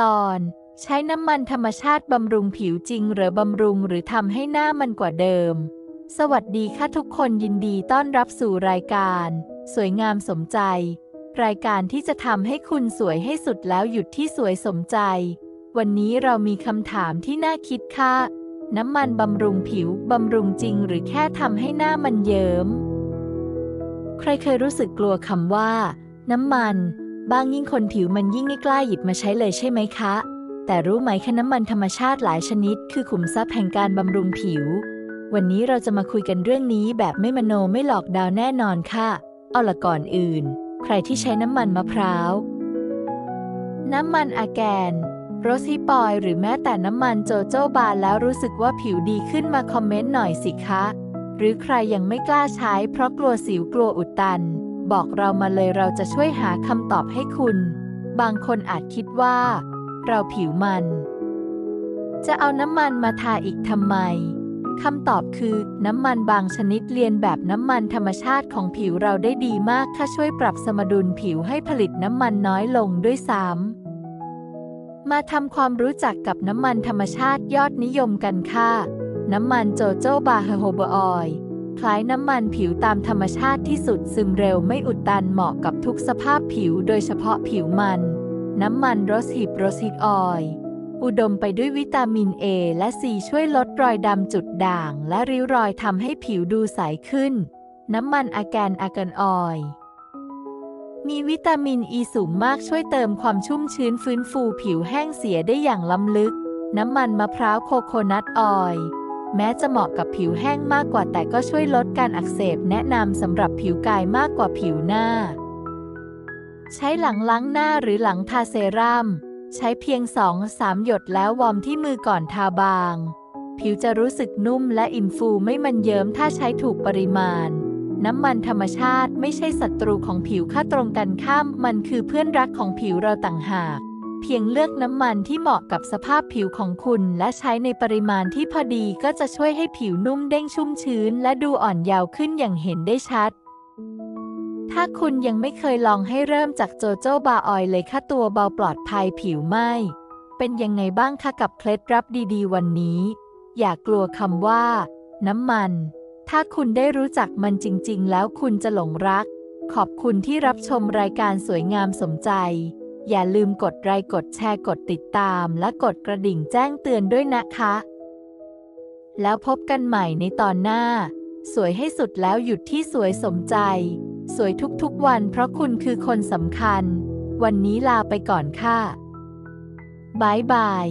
ตอน ใช้น้ำมันธรรมชาติบำรุงผิวจริงหรือบำรุงหรือทำให้หน้ามันกว่าเดิม สวัสดีค่ะทุกคนยินดีต้อนรับสู่รายการ สวยงามสมใจ รายการที่จะทำให้คุณสวยให้สุดแล้วหยุดที่สวยสมใจ วันนี้เรามีคำถามที่น่าคิดค่ะ น้ำมันบำรุงผิวบำรุงจริงหรือแค่ทำให้หน้ามันเยิ้ม ใครเคยรู้สึกกลัวคำว่า น้ำมัน บางยิ่งคนผิวมันยิ่งไม่กล้าหยิบมาใช้เลยใช่ไหมคะ แต่รู้ไหมคะน้ำมันธรรมชาติหลายชนิด คือขุมทรัพย์แห่งการบำรุงผิว วันนี้เราจะมาคุยกันเรื่องนี้แบบไม่มโนไม่หลอกดาวแน่นอนค่ะ เอาละก่อนอื่น ใครที่ใช้น้ำมันมะพร้าว น้ำมันอาแกนโรสฮิปอยหรือแม้แต่น้ำมันโจโจบาแล้วรู้สึกว่าผิวดีขึ้นมาคอมเมนต์หน่อยสิคะ หรือใครยังไม่กล้าใช้เพราะกลัวสิวกลัวอุดตัน บอกเรามาเลยเราจะช่วยหาคำตอบให้คุณ บางคนอาจคิดว่า เราผิวมัน จะเอาน้ำมันมาทาอีกทำไมคำตอบคือน้ำมันบางชนิดเรียนแบบน้ำมันธรรมชาติของผิวเราได้ดีมากถ้าช่วยปรับสมดุลผิวให้ผลิตน้ำมันน้อยลงด้วยซ้ำมาทำความรู้จักกับน้ำมันธรรมชาติยอดนิยมกันค่ะ น้ำมันโจโจบาเฮโฮเบออยล์ คล้ายน้ำมันผิวตามธรรมชาติที่สุดซึมเร็วไม่อุดตันเหมาะกับทุกสภาพผิวโดยเฉพาะผิวมัน น้ำมันโรสฮิปโรสฮิปออยล์อุดมไปด้วยวิตามิน A และ C ช่วยลดรอยดำจุดด่าง และริ้วรอยทำให้ผิวดูใสขึ้น น้ำมันอาแกนอาแกนออยล์มีวิตามินอ e ีสูงมากช่วยเติมความชุ่มชื้นฟื้นฟูผิวแห้งเสียได้อย่างล้ำลึก น้ำมันมะพร้าวโคโคนัทออยล์ แม้จะเหมาะกับผิวแห้งมากกว่าแต่ก็ช่วยลดการอักเสบแนะนำสำหรับผิวกายมากกว่าผิวหน้า ใช้หลังล้างหน้าหรือหลังทาเซรั่มใช้เพียง 2-3 หยดแล้ววอร์มที่มือก่อนทาบาง ผิวจะรู้สึกนุ่มและอิ่มฟูไม่มันเยิ้มถ้าใช้ถูกปริมาณ น้ำมันธรรมชาติไม่ใช่ศัตรูของผิวค่าตรงกันข้าม มันคือเพื่อนรักของผิวเราต่างหาก เพียงเลือกน้ำมันที่เหมาะกับสภาพผิวของคุณ และใช้ในปริมาณที่พอดีก็จะช่วยให้ผิวนุ่มเด้งชุ่มชื้น และดูอ่อนเยาว์ขึ้นอย่างเห็นได้ชัด ถ้าคุณยังไม่เคยลองให้เริ่มจากโจโจบาออยเลยค่ะตัวเบาปลอดภัยผิวไหมเป็นยังไงบ้างคะกับเคล็ดลับดีๆ วันนี้ อย่ากลัวคำว่า น้ำมัน ถ้าคุณได้รู้จักมันจริง ๆ แล้วคุณจะหลงรัก ขอบคุณที่รับชมรายการสวยงามสมใจ อย่าลืมกดไลค์กดแชร์กดติดตามและกดกระดิ่งแจ้งเตือนด้วยนะคะ แล้วพบกันใหม่ในตอนหน้า สวยให้สุดแล้วหยุดที่สวยสมใจ สวยทุกๆวันเพราะคุณคือคนสำคัญ วันนี้ลาไปก่อนค่ะบายบาย